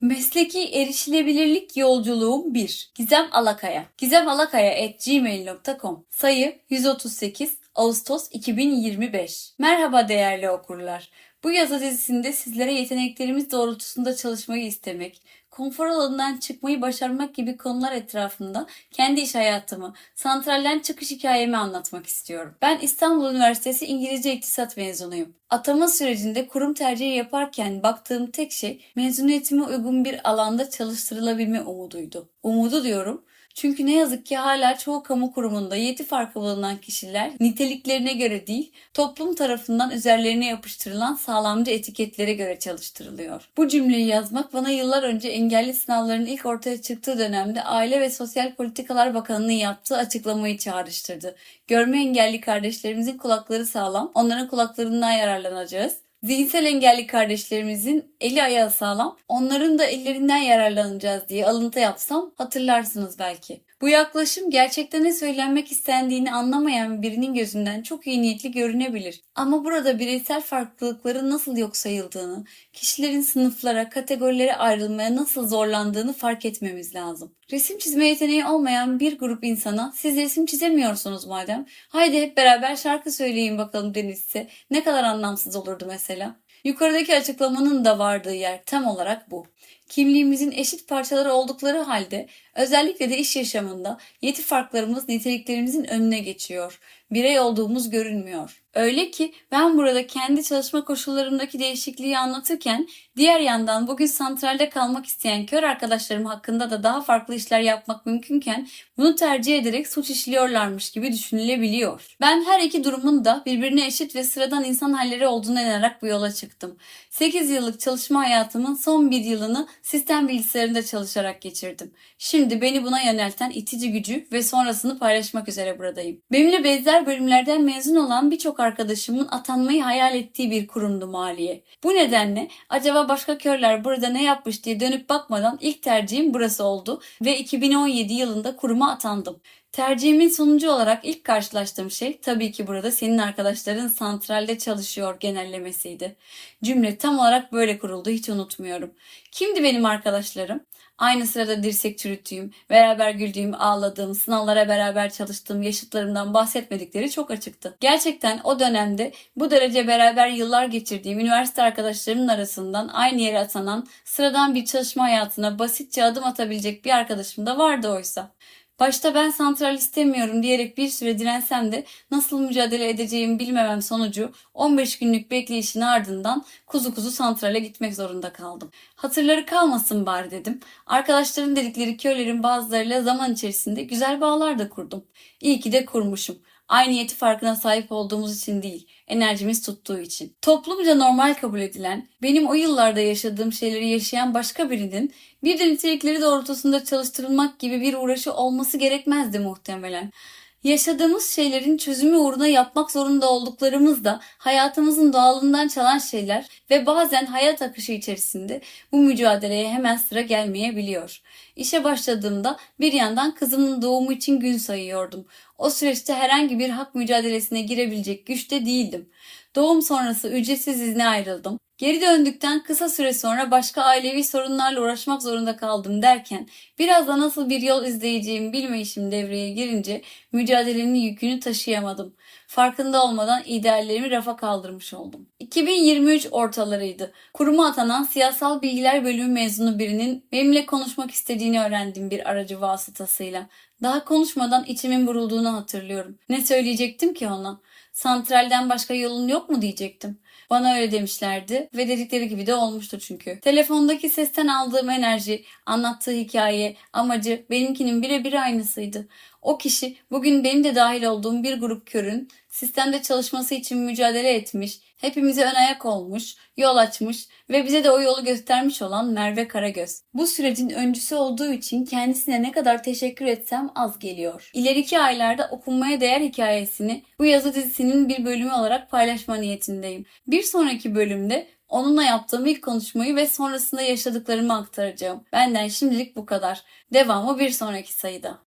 Mesleki erişilebilirlik yolculuğum 1. Gizem Alakaya. gizemalakaya.gmail.com Sayı 138 Ağustos 2025 Merhaba değerli okurlar. Bu yazı dizisinde sizlere yeteneklerimiz doğrultusunda çalışmayı istemek, konfor alanından çıkmayı başarmak gibi konular etrafında kendi iş hayatımı, santralden çıkış hikayemi anlatmak istiyorum. Ben İstanbul Üniversitesi İngilizce İktisat mezunuyum. Atama sürecinde kurum tercihi yaparken baktığım tek şey mezuniyetime uygun bir alanda çalıştırılabilme umuduydu. Umudu diyorum çünkü ne yazık ki hala çoğu kamu kurumunda yeti farkı bulunan kişiler niteliklerine göre değil, toplum tarafından üzerlerine yapıştırılan sağlamcı etiketlere göre çalıştırılıyor. Bu cümleyi yazmak bana yıllar önce engelli sınavlarının ilk ortaya çıktığı dönemde Aile ve Sosyal Politikalar Bakanı'nın yaptığı açıklamayı çağrıştırdı. Görme engelli kardeşlerimizin kulakları sağlam, onların kulaklarından yararlanacağız. Zihinsel engelli kardeşlerimizin eli ayağı sağlam, onların da ellerinden yararlanacağız diye alıntı yapsam hatırlarsınız belki. Bu yaklaşım gerçekten ne söylenmek istendiğini anlamayan birinin gözünden çok iyi niyetli görünebilir. Ama burada bireysel farklılıkların nasıl yok sayıldığını, kişilerin sınıflara, kategorilere ayrılmaya nasıl zorlandığını fark etmemiz lazım. Resim çizme yeteneği olmayan bir grup insana siz resim çizemiyorsunuz madem, haydi hep beraber şarkı söyleyin bakalım denilse ne kadar anlamsız olurdu mesela. Yukarıdaki açıklamanın da vardığı yer tam olarak bu. Kimliğimizin eşit parçaları oldukları halde özellikle de iş yaşamında yeti farklarımız niteliklerimizin önüne geçiyor. Birey olduğumuz görünmüyor. Öyle ki ben burada kendi çalışma koşullarımdaki değişikliği anlatırken diğer yandan bugün santralde kalmak isteyen kör arkadaşlarım hakkında da daha farklı işler yapmak mümkünken bunu tercih ederek suç işliyorlarmış gibi düşünülebiliyor. Ben her iki durumun da birbirine eşit ve sıradan insan halleri olduğunu inanarak bu yola çıktım. 8 yıllık çalışma hayatımın son bir yılını sistem bilgisayarında çalışarak geçirdim. Şimdi beni buna yönelten itici gücü ve sonrasını paylaşmak üzere buradayım. Benimle benzer bölümlerden mezun olan birçok arkadaşımın atanmayı hayal ettiği bir kurumdu maliye. Bu nedenle acaba başka körler burada ne yapmış diye dönüp bakmadan ilk tercihim burası oldu ve 2017 yılında kuruma atandım. Tercihimin sonucu olarak ilk karşılaştığım şey tabii ki burada senin arkadaşların santralde çalışıyor genellemesiydi. Cümle tam olarak böyle kuruldu hiç unutmuyorum. Kimdi benim arkadaşlarım? Aynı sırada dirsek çürüttüğüm, beraber güldüğüm, ağladığım, sınavlara beraber çalıştığım yaşıtlarımdan bahsetmedikleri çok açıktı. Gerçekten o dönemde bu derece beraber yıllar geçirdiğim üniversite arkadaşlarımın arasından aynı yere atanan sıradan bir çalışma hayatına basitçe adım atabilecek bir arkadaşım da vardı oysa. Başta ben santral istemiyorum diyerek bir süre dirensem de nasıl mücadele edeceğimi bilmemem sonucu 15 günlük bekleyişin ardından kuzu kuzu santrale gitmek zorunda kaldım. Hatırları kalmasın bari dedim. Arkadaşların dedikleri köylerin bazılarıyla zaman içerisinde güzel bağlar da kurdum. İyi ki de kurmuşum. Aynı yeti farkına sahip olduğumuz için değil, enerjimiz tuttuğu için. Toplumca normal kabul edilen, benim o yıllarda yaşadığım şeyleri yaşayan başka birinin bir de nitelikleri doğrultusunda çalıştırılmak gibi bir uğraşı olması gerekmezdi muhtemelen. Yaşadığımız şeylerin çözümü uğruna yapmak zorunda olduklarımız da hayatımızın doğalından çalan şeyler ve bazen hayat akışı içerisinde bu mücadeleye hemen sıra gelmeyebiliyor. İşe başladığımda bir yandan kızımın doğumu için gün sayıyordum. O süreçte herhangi bir hak mücadelesine girebilecek güçte değildim. Doğum sonrası ücretsiz izne ayrıldım. Geri döndükten kısa süre sonra başka ailevi sorunlarla uğraşmak zorunda kaldım derken biraz da nasıl bir yol izleyeceğimi bilmeyişim devreye girince mücadelenin yükünü taşıyamadım. Farkında olmadan ideallerimi rafa kaldırmış oldum. 2023 ortalarıydı. Kuruma atanan siyasal bilgiler bölümü mezunu birinin benimle konuşmak istediğini öğrendim bir aracı vasıtasıyla. Daha konuşmadan içimin burulduğunu hatırlıyorum. Ne söyleyecektim ki ona? Santralden başka yolun yok mu diyecektim. Bana öyle demişlerdi ve dedikleri gibi de olmuştur çünkü. Telefondaki sesten aldığım enerji, anlattığı hikaye, amacı benimkinin birebir aynısıydı. O kişi bugün benim de dahil olduğum bir grup körün sistemde çalışması için mücadele etmiş, hepimize ön ayak olmuş, yol açmış ve bize de o yolu göstermiş olan Merve Karagöz. Bu sürecin öncüsü olduğu için kendisine ne kadar teşekkür etsem az geliyor. İleriki aylarda okunmaya değer hikayesini bu yazı dizisinin bir bölümü olarak paylaşma niyetindeyim. Bir sonraki bölümde Onunla yaptığım ilk konuşmayı ve sonrasında yaşadıklarımı aktaracağım. Benden şimdilik bu kadar. Devamı bir sonraki sayıda.